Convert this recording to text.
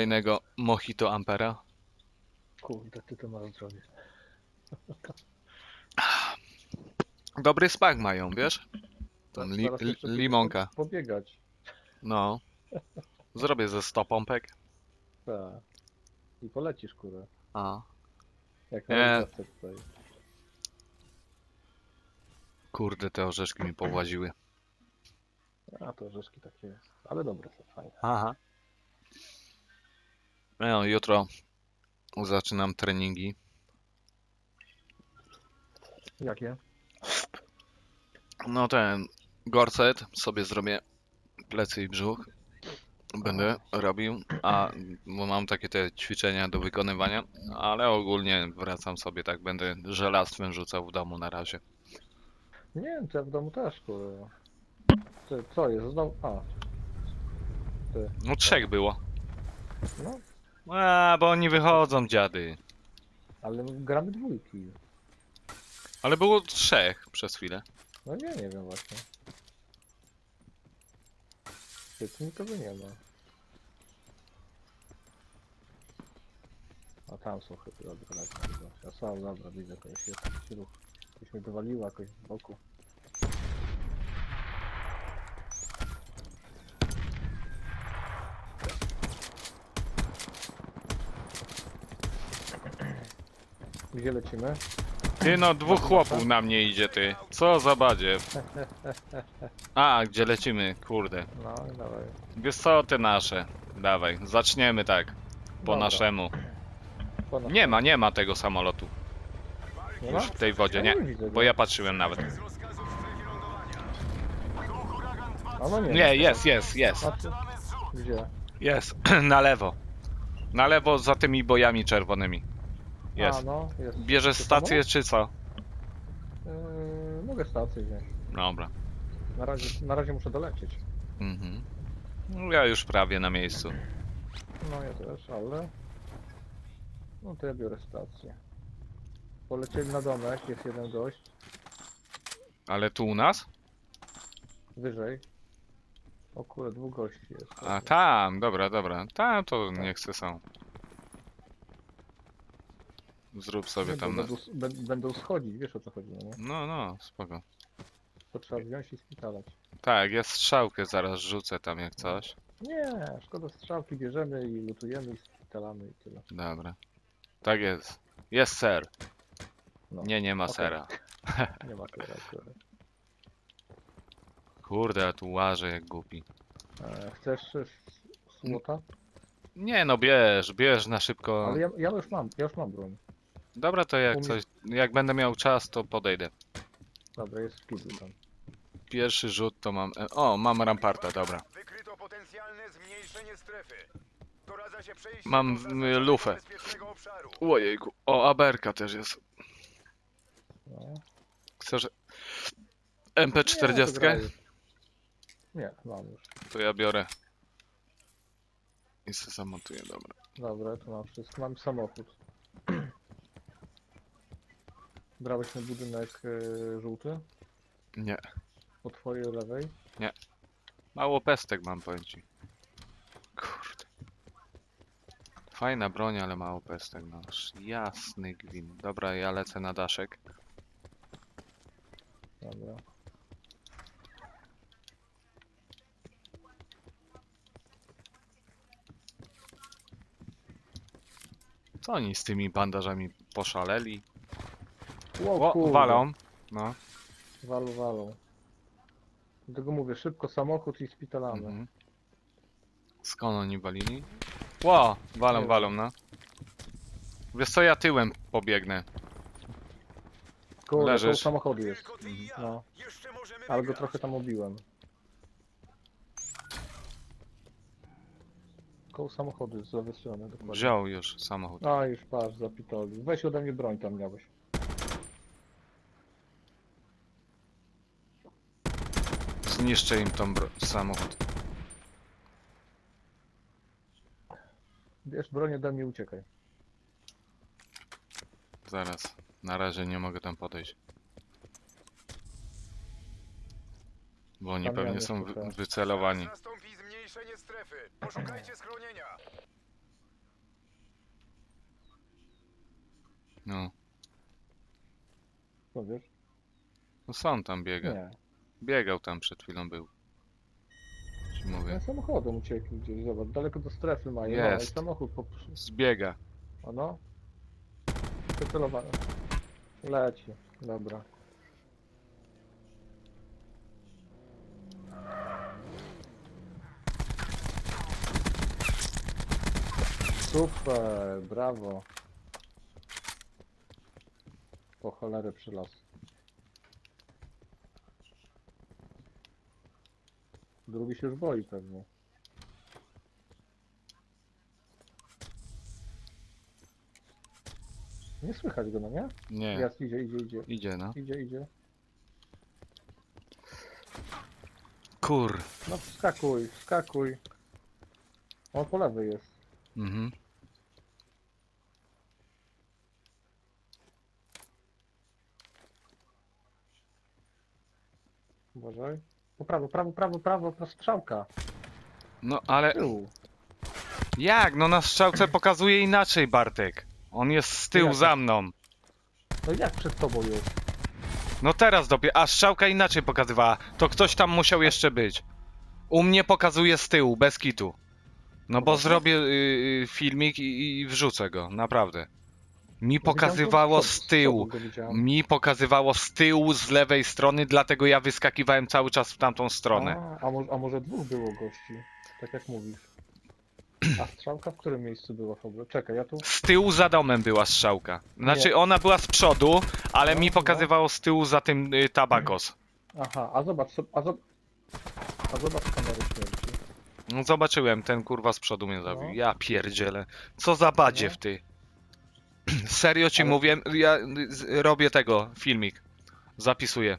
Kolejnego Mojito Ampera. Kurde, ty to masz zdrowie. Dobry smak mają, wiesz? Ten li, Zaraz li, pójdę limonka. po- Pobiegać. No. Zrobię ze 100 pompek. Tak. I polecisz, kurę. A. Jak na tutaj. Kurde, te orzeszki mi powłaziły. A to orzeszki takie. Ale dobre są, fajne. Aha. No, jutro zaczynam treningi. Jakie? No ten gorset sobie zrobię plecy i brzuch. Będę robił, a bo mam takie te ćwiczenia do wykonywania, ale ogólnie wracam sobie tak, będę żelastwem rzucał w domu na razie. Nie, to ja w domu też, kurwa. Ty, co jest? Znowu... A. Ty. No trzech było. No, A, bo oni wychodzą dziady. ale my gramy dwójki. Ale było trzech przez chwilę. No nie, nie wiem właśnie. Tu nikogo nie ma. A tam są chyba, chyba. Ja sam, dobra, widzę, to jest jakiś ruch. Coś mnie dowaliło jakoś z boku. Gdzie lecimy? Ty no, dwóch chłopów na mnie idzie, ty. Co za badziew. A, gdzie lecimy? Kurde. No, dawaj. Wiesz co, te nasze. Dawaj, zaczniemy tak. Po Dobra, naszemu. po nas- Nie ma, nie ma tego samolotu. Nie ma? Już w tej wodzie, nie. Ja nie widzę Bo go. ja patrzyłem nawet. A no nie. Nie, jest, jest, jest. A ty? Gdzie? Jest. Na lewo. Na lewo za tymi bojami czerwonymi. A, Jest. no, jest. Bierzesz To stację czy co? Yy, mogę stację wziąć. Dobra. Na razie, na razie muszę dolecieć. Mhm. No, Ja już prawie na miejscu. No ja też, ale... No to ja biorę stację. Polecieli na domek, jest jeden gość. Ale tu u nas? Wyżej. O kurde, dwóch gości jest. A tam, dobra, dobra. Tam to nie chcę są. Zrób sobie tam na... będą, bę- będą schodzić, wiesz o co chodzi, no nie? No, no, spoko. To trzeba wziąć i spitalać. Tak, ja strzałkę zaraz rzucę tam jak coś. Nie, szkoda strzałki bierzemy i lutujemy i spitalamy i tyle. Dobra. Tak jest. Jest ser. No. Nie, nie ma Okej. sera. Nie ma tyle akurat. Kurde, ja tu łażę jak głupi. E, chcesz e, s- słota? Nie no, bierz, bierz na szybko. Ale ja, ja już mam, ja już mam broń. Dobra, to jak coś, jak będę miał czas, to podejdę. Dobra, jest w tam. Pierwszy rzut to mam. e, O, mam ramparta, dobra. Wykryto potencjalne zmniejszenie strefy. Doradza się przejście Mam, poza y, zasadę lufę. bezpiecznego obszaru. Ojejku. O, aberka też jest. No. Chcesz Nie, to MP40? graj. Nie, mam już. To ja biorę. I se zamontuję, dobra. Dobra, to mam wszystko. Mam samochód. Brałeś ten budynek y, żółty? Nie. Po twojej lewej? Mało pestek mam, powiem ci. Kurde. Fajna broń, ale mało pestek, no. Jasny gwin. Dobra, ja lecę na daszek. Dobra. Co oni z tymi bandażami poszaleli? O, O, kurde. walą. No. Walą, walą. Dlatego mówię, szybko samochód i spitalamy. Mhm. Skąd oni walili? Ło, walą, walą, no. Wiesz co, ja tyłem pobiegnę. Kurde, koło Leżysz. samochodu jest. Tylko ty i ja. No, Jeszcze możemy ale go wygrać. trochę tam obiłem. Koło samochodu jest z lewej strony dokładnie. Wziął już samochód. A, już patrz, zapitoli. Weź ode mnie broń tam miałeś. zniszczę im tą bro- samochód. Bierz broń ode mnie, uciekaj. Zaraz. Na razie nie mogę tam podejść. Bo oni Tam pewnie są wy- wycelowani. Nastąpi zmniejszenie strefy. Poszukajcie schronienia. No. Co wiesz? no sam tam biega. Nie. Biegał tam przed chwilą był. Ci mówię. Ja samochodem uciekli gdzieś, zobacz, daleko do strefy mają. Jest. No, samochód po... Zbiega. O no. Wycelowany. Leci. Dobra. Super, brawo. Po cholerę przylas. Drugi się już boi pewnie. Nie słychać go, no nie? Nie, Jest, idzie, idzie, idzie. idzie no. Idzie, idzie. Kur. No wskakuj, wskakuj. On po lewej jest. Mhm. Uważaj. Po prawo, prawo, prawo, prawo, prawo, strzałka. No ale Tył. jak? No na strzałce pokazuje inaczej Bartek. On jest z tyłu Jak? za mną. No jak przed tobą jest? No teraz dopiero, a strzałka inaczej pokazywała. To ktoś tam musiał jeszcze być. U mnie pokazuje z tyłu, bez kitu. No bo Dobra. zrobię y, y, filmik i, i wrzucę go, naprawdę. Mi pokazywało z tyłu. Mi pokazywało z tyłu, z lewej strony, dlatego ja wyskakiwałem cały czas w tamtą stronę. A, a, może, a może dwóch było gości? Tak jak mówisz. A strzałka w którym miejscu była w ogóle? Czekaj, ja tu... Z tyłu za domem była strzałka. Znaczy Nie. ona była z przodu, ale No, mi no. pokazywało z tyłu za tym y, tabakos. Aha, a zobacz, so- a, zob... a zobacz kamerę śmierci. No, zobaczyłem, ten kurwa z przodu mnie zabił. No. Ja pierdzielę. Co za badziew ty. Serio ci mówię, ja robię tego, filmik. Zapisuję.